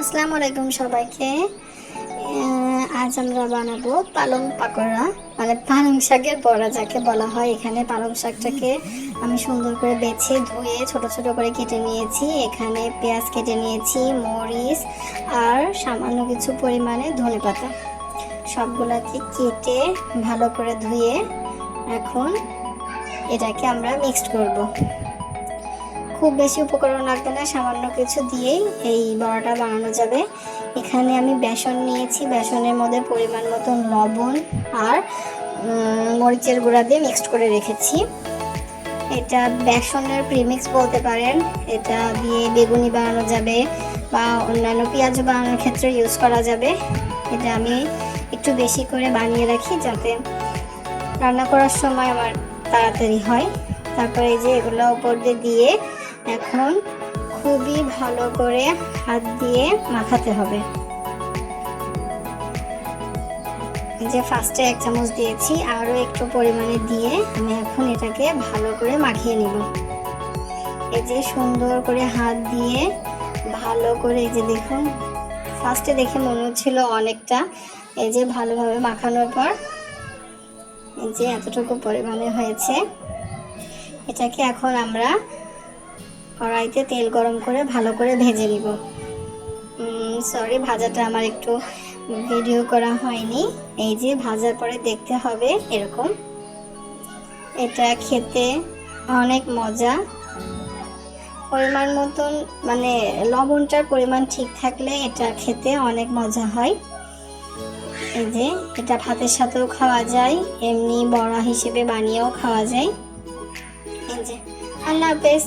আসসালামু আলাইকুম সবাইকে। আজ আমরা বানাবো পালং পাকোড়া। মানে পালং শাকের বড়া যাকে বলা হয় এখানে। পালং শাকটাকে আমি সুন্দর করে বেছে ধুয়ে ছোট ছোট করে কেটে নিয়েছি। এখানে পেঁয়াজ কেটে নিয়েছি, মরিচ আর সামান্য কিছু পরিমাণে ধনেপাতা। সবগুলাকে কেটে ভালো করে ধুয়ে এখন এটাকে আমরা মিক্সড করব। খুব বেশি উপকরণ লাগবে না, সামান্য কিছু দিয়েই এই বড়াটা বানানো যাবে। এখানে আমি বেসন নিয়েছি, বেসনের মধ্যে পরিমাণ মতন লবণ আর মরিচের গুঁড়া দিয়ে মিক্সড করে রেখেছি। এটা বেসনের প্রিমিক্স বলতে পারেন, এটা দিয়ে বেগুনি বানানো যাবে বা অন্যান্য পেঁয়াজ বানানোর ক্ষেত্রে ইউজ করা যাবে। এটা আমি একটু বেশি করে বানিয়ে রাখি যাতে রান্না করার সময় আমার তাড়াতাড়ি হয়। তারপরে এই যে এগুলো উপর দিয়ে এখন খুবই ভালো করে হাত দিয়ে মাখাতে হবে। যে ফার্স্টে এক চামচ দিয়েছি, আরও একটু পরিমাণে দিয়ে আমি এখন এটাকে ভালো করে মাখিয়ে নিব। এই যে সুন্দর করে হাত দিয়ে ভালো করে এই যে দেখুন ফার্স্টে দেখে মনে হচ্ছিল অনেকটা, এই যে ভালোভাবে মাখানোর পর এই যে এতটুকু পরিমাণে হয়েছে। এটাকে এখন আমরা কড়াইতে তেল গরম করে ভালো করে ভেজে নিব। সরি ভাজাটা আমার একটু ভিডিও করা হয়নি। এই যে ভাজার পরে দেখতে হবে এরকম। এটা খেতে অনেক মজা। পরিমাণ মতন মানে লবণটার পরিমাণ ঠিক থাকলে এটা খেতে অনেক মজা হয়। এই যে, এটা ভাতের সাথেও খাওয়া যায়, এমনি বড়া হিসেবে বানিয়েও খাওয়া যায়। এই যে, আল্লাহ হাফেজ।